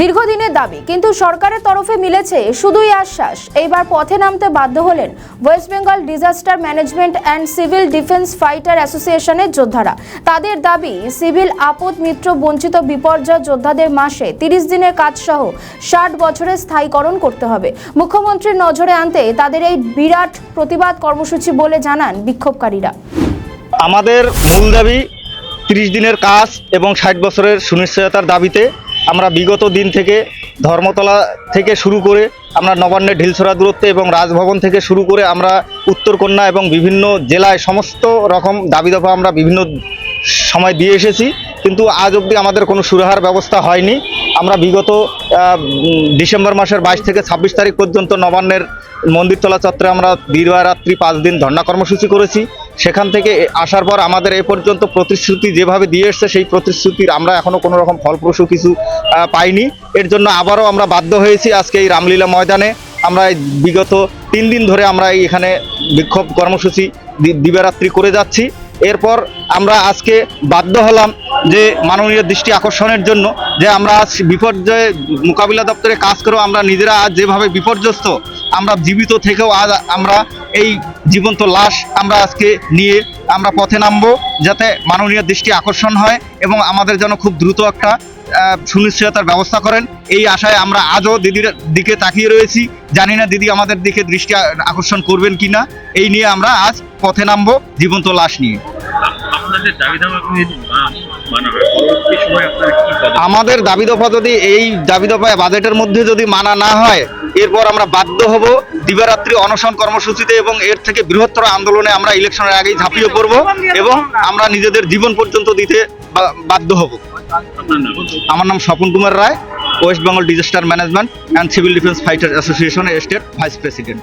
দীর্ঘদিনের দাবি, কিন্তু সরকারের তরফে মিলেছে শুধুই আশ্বাস। এইবার পথে নামতে বাধ্য হলেন West Bengal disaster management and civil defence fighter অ্যাসোসিয়েশনের যোদ্ধারা। তাদের দাবি, সিভিল আপদ মিত্র বঞ্চিত বিপর্যয় যোদ্ধাদের মাসে তিরিশ দিনের কাজ সহ ষাট বছরের স্থায়ীকরণ করতে হবে। মুখ্যমন্ত্রীর নজরে আনতে তাদের এই বিরাট প্রতিবাদ কর্মসূচি বলে জানান বিক্ষোভকারীরা। আমাদের মূল দাবি, তিরিশ দিনের কাজ এবং ষাট বছরের সুনিশ্চয়তার দাবিতে আমরা বিগত দিন থেকে ধর্মতলা থেকে শুরু করে আমরা নবান্নের ঢিলছড়া দূরত্বে এবং রাজভবন থেকে শুরু করে আমরা উত্তরকন্যা এবং বিভিন্ন জেলায় সমস্ত রকম দাবি দফা আমরা বিভিন্ন সময় দিয়ে এসেছি। কিন্তু আজ অবধি আমাদের কোনো সুরাহার ব্যবস্থা হয়নি। আমরা বিগত ডিসেম্বর মাসের বাইশ থেকে ছাব্বিশ তারিখ পর্যন্ত নবান্নের মন্দির মন্দিরতলা চত্বরে আমরা রাত্রি পাঁচ দিন ধর্ণা কর্মসূচি করেছি। সেখান থেকে আসার পর আমাদের এ পর্যন্ত প্রতিশ্রুতি যেভাবে দিয়ে এসছে, সেই প্রতিশ্রুতির আমরা এখনও কোনো রকম ফলপ্রসূ কিছু পাইনি। এর জন্য আবারও আমরা বাধ্য হয়েছি আজকে এই রামলীলা ময়দানে। আমরা বিগত তিন দিন ধরে আমরা এখানে বিক্ষোভ কর্মসূচি দিবারাত্রি করে যাচ্ছি। এরপর আমরা আজকে বাধ্য হলাম যে মাননীয় দৃষ্টি আকর্ষণের জন্য যে আমরা আজ বিপর্যয়ে মোকাবিলা দপ্তরে কাজ করেও আমরা নিজেরা আজ যেভাবে বিপর্যস্ত, আমরা জীবিত থেকেও আজ আমরা এই জীবন্ত লাশ আমরা আজকে নিয়ে আমরা পথে নামবো যাতে মাননীয় দৃষ্টি আকর্ষণ হয় এবং আমাদের যেন খুব দ্রুত একটা সুনিশ্চয়তার ব্যবস্থা করেন। এই আশায় আমরা আজও দিদির দিকে তাকিয়ে রয়েছি। জানি না দিদি আমাদের দিকে দৃষ্টি আকর্ষণ করবেন কিনা। এই নিয়ে আমরা আজ পথে নামবো জীবন্ত লাশ নিয়ে। আমাদের দাবি দফা যদি এই দাবি দফায় বাজেটের মধ্যে যদি মানা না হয় এরপর আমরা বাধ্য হব দিবারাত্রি অনশন কর্মসূচিতে এবং এর থেকে বৃহত্তর আন্দোলনে আমরা ইলেকশনের আগেই ঝাঁপিয়ে পড়ব এবং আমরা নিজেদের জীবন পর্যন্ত দিতে বাধ্য হব। আমার নাম Swapan Kumar Roy West Bengal disaster management and civil defence fighter association state vice president.